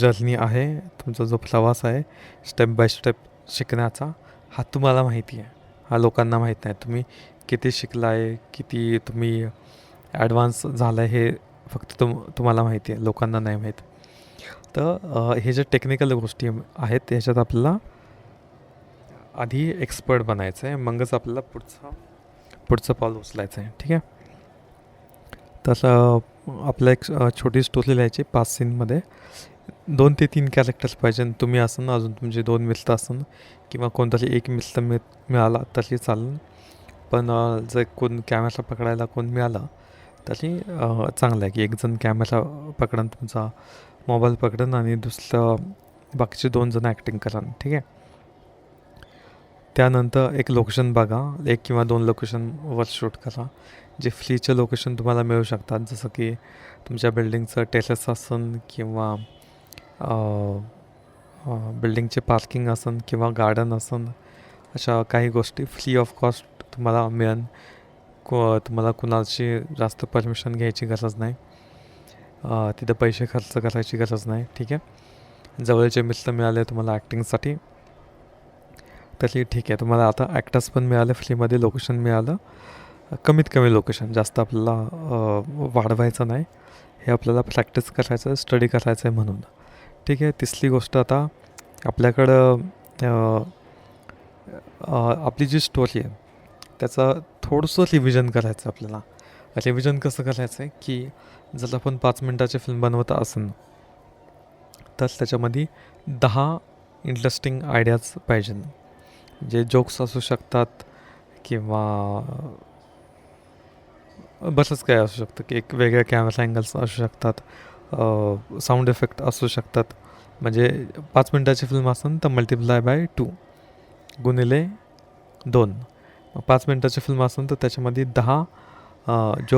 Journey आहे तुमचा जो प्रवास आहे स्टेप बाय स्टेप शिकण्याचा हा तुम्हाला माहिती आहे. हा लोकांना माहीत नाही. तुम्ही किती शिकला आहे किती तुम्ही ॲडव्हान्स झालं आहे हे फक्त तुम तुम्हाला माहिती आहे. लोकांना नाही माहीत. तर हे जे टेक्निकल गोष्टी आहेत त्याच्यात आपल्याला आधी एक्सपर्ट बनायचं आहे मगच आपल्याला पुढचा पुढचं पाऊल उचलायचं आहे ठीक आहे? तसं आपल्या एक छोटी स्टोरी लिहायची पाच सीनमध्ये दोन ते तीन कॅरेक्टर्स पाहिजे तुम्ही असन अजून तुमचे दोन मिस्त असन किंवा कोणतरी एक मिस्त मिळ मिळाला तरी चालेल. पण जर कोण कॅमेरा पकडायला कोण मिळाला तरी चांगलं आहे की एक जण कॅमेरा पकडन तुमचा मोबाईल पकडन आणि दुसरं बाकीचे दोन जण ॲक्टिंग करा ठीक आहे? त्यानंतर एक लोकेशन बघा एक किंवा दोन लोकेशनवर शूट करा जे फ्रीचे लोकेशन तुम्हाला मिळू शकतात. जसं की तुमच्या बिल्डिंगचं टेरेस असन किंवा बिल्डिंगचे पार्किंग असन किंवा गार्डन असन अशा काही गोष्टी फ्री ऑफ कॉस्ट तुम्हाला मिळेल को तुम्हाला कुणाची जास्त परमिशन घ्यायची गरज नाही. तिथं पैसे खर्च करायची गरज नाही ठीक आहे? जवळचे मित्र मिळाले तुम्हाला ॲक्टिंगसाठी तरी ठीक आहे तुम्हाला आता ॲक्टर्स पण मिळाले फ्रीमध्ये लोकेशन मिळालं. कमीत कमी लोकेशन जास्त आपल्याला वाढवायचं नाही. हे आपल्याला प्रॅक्टिस करायचं आहे स्टडी करायचं आहे म्हणून. ठीक आहे तिसरी गोष्ट आता आपल्याकडं आपली जी स्टोरी आहे त्याचं थोडंसं रिव्हिजन करायचं आहे आपल्याला. रिव्हिजन कसं करायचं आहे की जर आपण पाच मिनटाची फिल्म बनवत असेल तर त्याच्यामध्ये दहा इंटरेस्टिंग आयडियाज पाहिजे. जे जोक्स असू शकतात किंवा बरंच काय असू शकतं की एक वेगळ्या कॅमेरा अँगल्स असू शकतात. साऊंड इफेक्ट असू शकतात. म्हणजे पाच मिनटाची फिल्म असेल तर मल्टिप्लाय बाय टू गुणिले दोन. पाच मिनटाची फिल्म असेल तर त्याच्यामध्ये दहा जो